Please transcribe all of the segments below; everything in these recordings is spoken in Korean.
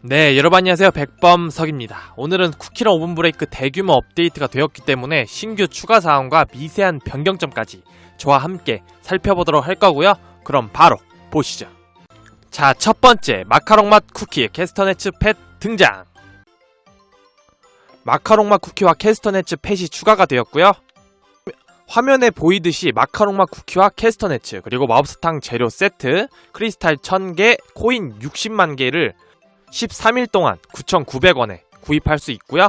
네, 여러분 안녕하세요. 백범석입니다. 오늘은 쿠키런 오븐 브레이크 대규모 업데이트가 되었기 때문에 신규 추가 사항과 미세한 변경점까지 저와 함께 살펴보도록 할 거고요. 그럼 바로 보시죠. 자, 첫 번째 마카롱 맛 쿠키 캐스터네츠 팻 등장. 마카롱 맛 쿠키와 캐스터네츠 팻이 추가가 되었고요. 화면에 보이듯이 마카롱 맛 쿠키와 캐스터네츠 그리고 마법사탕 재료 세트 크리스탈 1000개 코인 60만 개를 13일 동안 9,900원에 구입할 수 있고요.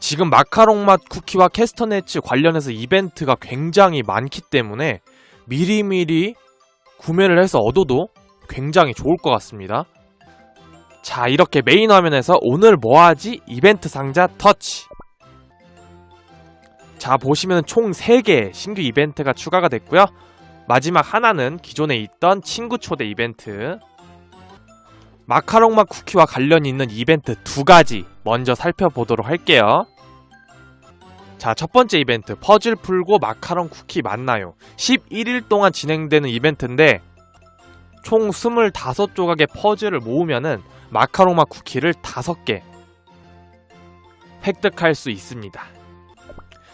지금 마카롱 맛 쿠키와 캐스터네츠 관련해서 이벤트가 굉장히 많기 때문에 미리미리 구매를 해서 얻어도 굉장히 좋을 것 같습니다. 자, 이렇게 메인 화면에서 오늘 뭐하지? 이벤트 상자 터치. 자, 보시면 총 3개 신규 이벤트가 추가가 됐고요. 마지막 하나는 기존에 있던 친구 초대 이벤트. 마카롱 맛 쿠키와 관련이 있는 이벤트 두 가지 먼저 살펴보도록 할게요. 자, 첫 번째 이벤트. 퍼즐 풀고 마카롱 쿠키 만나요. 11일 동안 진행되는 이벤트인데, 총 25조각의 퍼즐을 모으면은 마카롱 맛 쿠키를 5개 획득할 수 있습니다.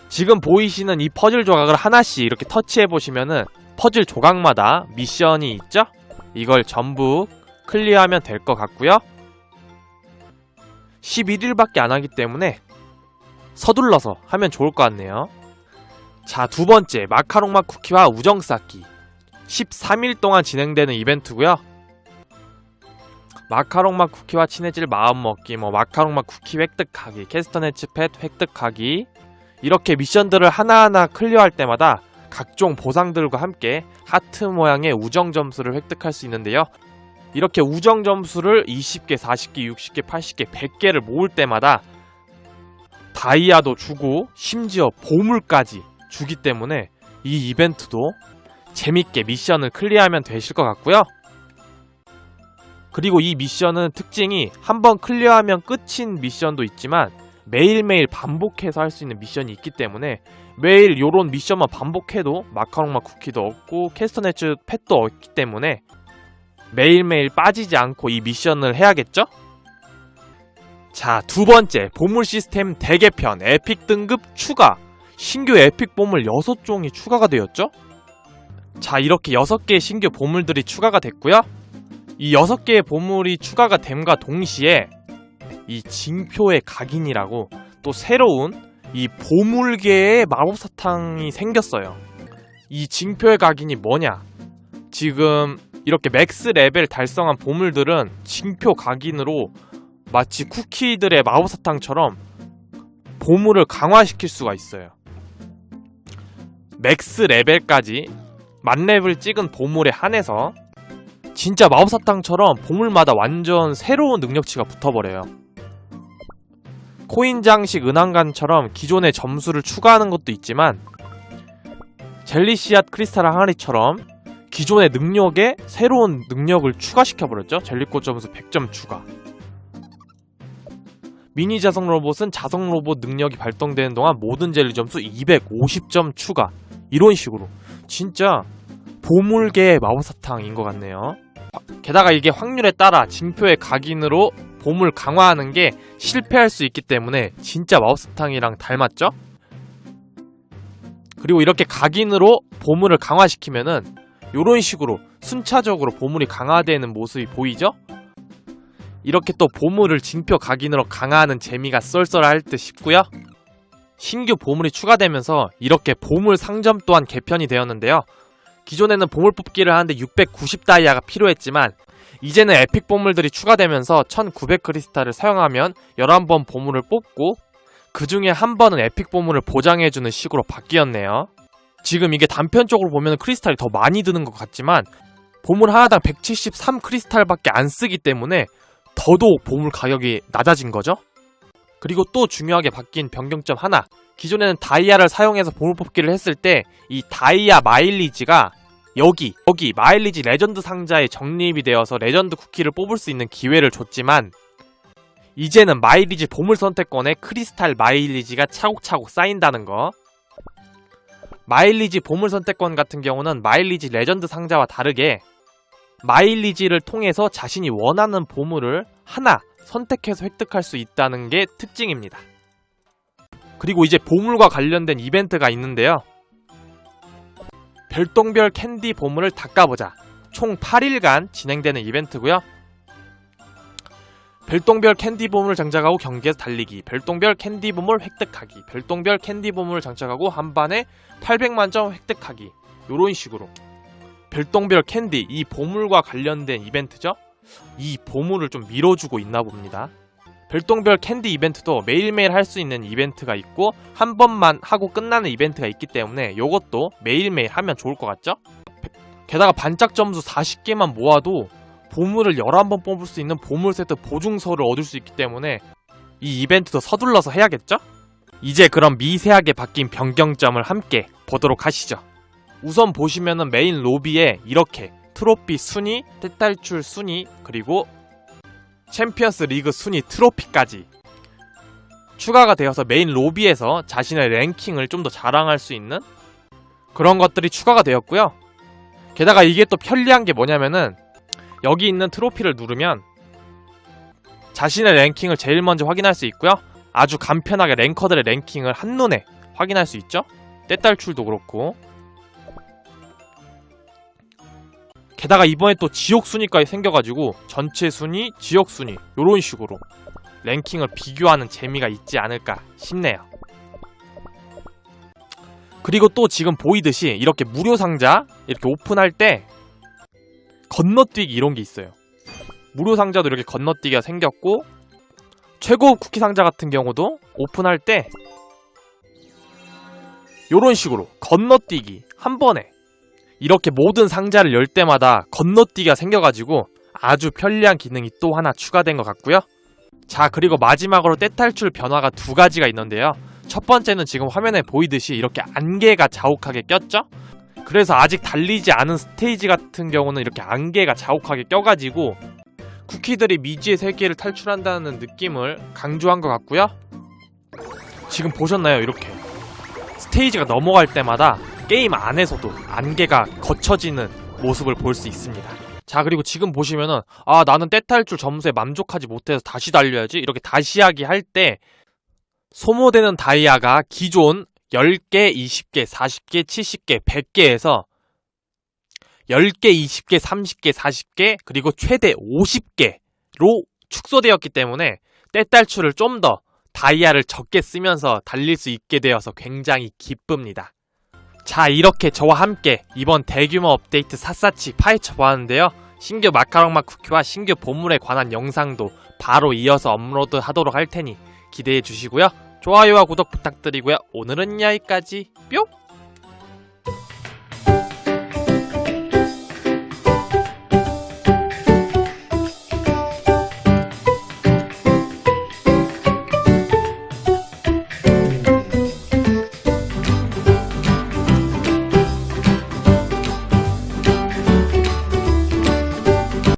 지금 보이시는 이 퍼즐 조각을 하나씩 이렇게 터치해 보시면은 퍼즐 조각마다 미션이 있죠? 이걸 전부 클리어하면 될 것 같고요. 11일밖에 안 하기 때문에 서둘러서 하면 좋을 것 같네요. 자, 두 번째 마카롱 맛 쿠키와 우정 쌓기. 13일 동안 진행되는 이벤트고요. 마카롱 맛 쿠키와 친해질 마음 먹기, 뭐 마카롱 맛 쿠키 획득하기, 캐스터네츠 펫 획득하기 이렇게 미션들을 하나하나 클리어할 때마다 각종 보상들과 함께 하트 모양의 우정 점수를 획득할 수 있는데요. 이렇게 우정 점수를 20개, 40개, 60개, 80개, 100개를 모을 때마다 다이아도 주고 심지어 보물까지 주기 때문에 이 이벤트도 재밌게 미션을 클리어하면 되실 것 같고요. 그리고 이 미션은 특징이 한번 클리어하면 끝인 미션도 있지만 매일매일 반복해서 할 수 있는 미션이 있기 때문에 매일 요런 미션만 반복해도 마카롱 맛 쿠키도 얻고 캐스터네츠 펫도 얻기 때문에 매일매일 빠지지 않고 이 미션을 해야겠죠? 자, 두 번째, 보물 시스템 대개편, 에픽 등급 추가. 신규 에픽 보물 6종이 추가가 되었죠? 자, 이렇게 6개의 신규 보물들이 추가가 됐고요. 이 6개의 보물이 추가가 됨과 동시에 이 징표의 각인이라고 또 새로운 이 보물계의 마법사탕이 생겼어요. 이 징표의 각인이 뭐냐? 지금 이렇게 맥스 레벨 달성한 보물들은 징표 각인으로 마치 쿠키들의 마법사탕처럼 보물을 강화시킬 수가 있어요. 맥스 레벨까지 만렙을 찍은 보물에 한해서 진짜 마법사탕처럼 보물마다 완전 새로운 능력치가 붙어버려요. 코인 장식 은한관처럼 기존의 점수를 추가하는 것도 있지만 젤리씨앗 크리스탈 항아리처럼 기존의 능력에 새로운 능력을 추가시켜버렸죠. 젤리꽃 점수 100점 추가. 미니 자성 로봇은 자성 로봇 능력이 발동되는 동안 모든 젤리 점수 250점 추가. 이런 식으로. 진짜 보물계의 마법사탕인 것 같네요. 게다가 이게 확률에 따라 징표의 각인으로 보물 강화하는 게 실패할 수 있기 때문에 진짜 마법사탕이랑 닮았죠? 그리고 이렇게 각인으로 보물을 강화시키면은 이런 식으로 순차적으로 보물이 강화되는 모습이 보이죠? 이렇게 또 보물을 징표 각인으로 강화하는 재미가 쏠쏠할 듯 싶고요. 신규 보물이 추가되면서 이렇게 보물 상점 또한 개편이 되었는데요. 기존에는 보물 뽑기를 하는데 690 다이아가 필요했지만 이제는 에픽 보물들이 추가되면서 1900 크리스탈을 사용하면 11번 보물을 뽑고 그 중에 한 번은 에픽 보물을 보장해주는 식으로 바뀌었네요. 지금 이게 단편적으로 보면 크리스탈이 더 많이 드는 것 같지만 보물 하나당 173 크리스탈밖에 안 쓰기 때문에 더더욱 보물 가격이 낮아진 거죠. 그리고 또 중요하게 바뀐 변경점 하나. 기존에는 다이아를 사용해서 보물 뽑기를 했을 때 이 다이아 마일리지가 여기 여기 마일리지 레전드 상자에 적립이 되어서 레전드 쿠키를 뽑을 수 있는 기회를 줬지만 이제는 마일리지 보물 선택권에 크리스탈 마일리지가 차곡차곡 쌓인다는 거. 마일리지 보물 선택권 같은 경우는 마일리지 레전드 상자와 다르게 마일리지를 통해서 자신이 원하는 보물을 하나 선택해서 획득할 수 있다는 게 특징입니다. 그리고 이제 보물과 관련된 이벤트가 있는데요. 별똥별 캔디 보물을 닦아보자. 총 8일간 진행되는 이벤트고요. 별똥별 캔디 보물을 장착하고 경기에서 달리기, 별똥별 캔디 보물 획득하기, 별똥별 캔디 보물을 장착하고 한 반에 800만 점 획득하기. 요런 식으로. 별똥별 캔디, 이 보물과 관련된 이벤트죠? 이 보물을 좀 밀어주고 있나 봅니다. 별똥별 캔디 이벤트도 매일매일 할 수 있는 이벤트가 있고 한 번만 하고 끝나는 이벤트가 있기 때문에 요것도 매일매일 하면 좋을 것 같죠? 게다가 반짝 점수 40개만 모아도 보물을 11번 뽑을 수 있는 보물 세트 보증서를 얻을 수 있기 때문에 이 이벤트도 서둘러서 해야겠죠? 이제 그럼 미세하게 바뀐 변경점을 함께 보도록 하시죠. 우선 보시면은 메인 로비에 이렇게 트로피 순위, 떼탈출 순위, 그리고 챔피언스 리그 순위 트로피까지 추가가 되어서 메인 로비에서 자신의 랭킹을 좀 더 자랑할 수 있는 그런 것들이 추가가 되었고요. 게다가 이게 또 편리한 게 뭐냐면은 여기 있는 트로피를 누르면 자신의 랭킹을 제일 먼저 확인할 수 있고요. 아주 간편하게 랭커들의 랭킹을 한눈에 확인할 수 있죠. 떼딸출도 그렇고 게다가 이번에 또 지옥 순위까지 생겨가지고 전체 순위, 지옥 순위 요런 식으로 랭킹을 비교하는 재미가 있지 않을까 싶네요. 그리고 또 지금 보이듯이 이렇게 무료 상자 이렇게 오픈할 때 건너뛰기 이런 게 있어요. 무료 상자도 이렇게 건너뛰기가 생겼고 최고급 쿠키 상자 같은 경우도 오픈할 때 요런 식으로 건너뛰기 한 번에 이렇게 모든 상자를 열 때마다 건너뛰기가 생겨가지고 아주 편리한 기능이 또 하나 추가된 것 같고요. 자 그리고 마지막으로 떼탈출 변화가 두 가지가 있는데요. 첫 번째는 지금 화면에 보이듯이 이렇게 안개가 자욱하게 꼈죠? 그래서 아직 달리지 않은 스테이지 같은 경우는 이렇게 안개가 자욱하게 껴가지고 쿠키들이 미지의 세계를 탈출한다는 느낌을 강조한 것 같고요. 지금 보셨나요? 이렇게 스테이지가 넘어갈 때마다 게임 안에서도 안개가 거쳐지는 모습을 볼 수 있습니다. 자 그리고 지금 보시면은 아 나는 떼탈출 점수에 만족하지 못해서 다시 달려야지 이렇게 다시 하기 할 때 소모되는 다이아가 기존 10개, 20개, 40개, 70개, 100개에서 10개, 20개, 30개, 40개, 그리고 최대 50개로 축소되었기 때문에 떼딸출을 좀 더 다이아를 적게 쓰면서 달릴 수 있게 되어서 굉장히 기쁩니다. 자, 이렇게 저와 함께 이번 대규모 업데이트 샅샅이 파헤쳐 보았는데요. 신규 마카롱맛 쿠키와 신규 보물에 관한 영상도 바로 이어서 업로드 하도록 할 테니 기대해 주시고요. 좋아요와 구독 부탁드리고요. 오늘은 여기까지 뿅!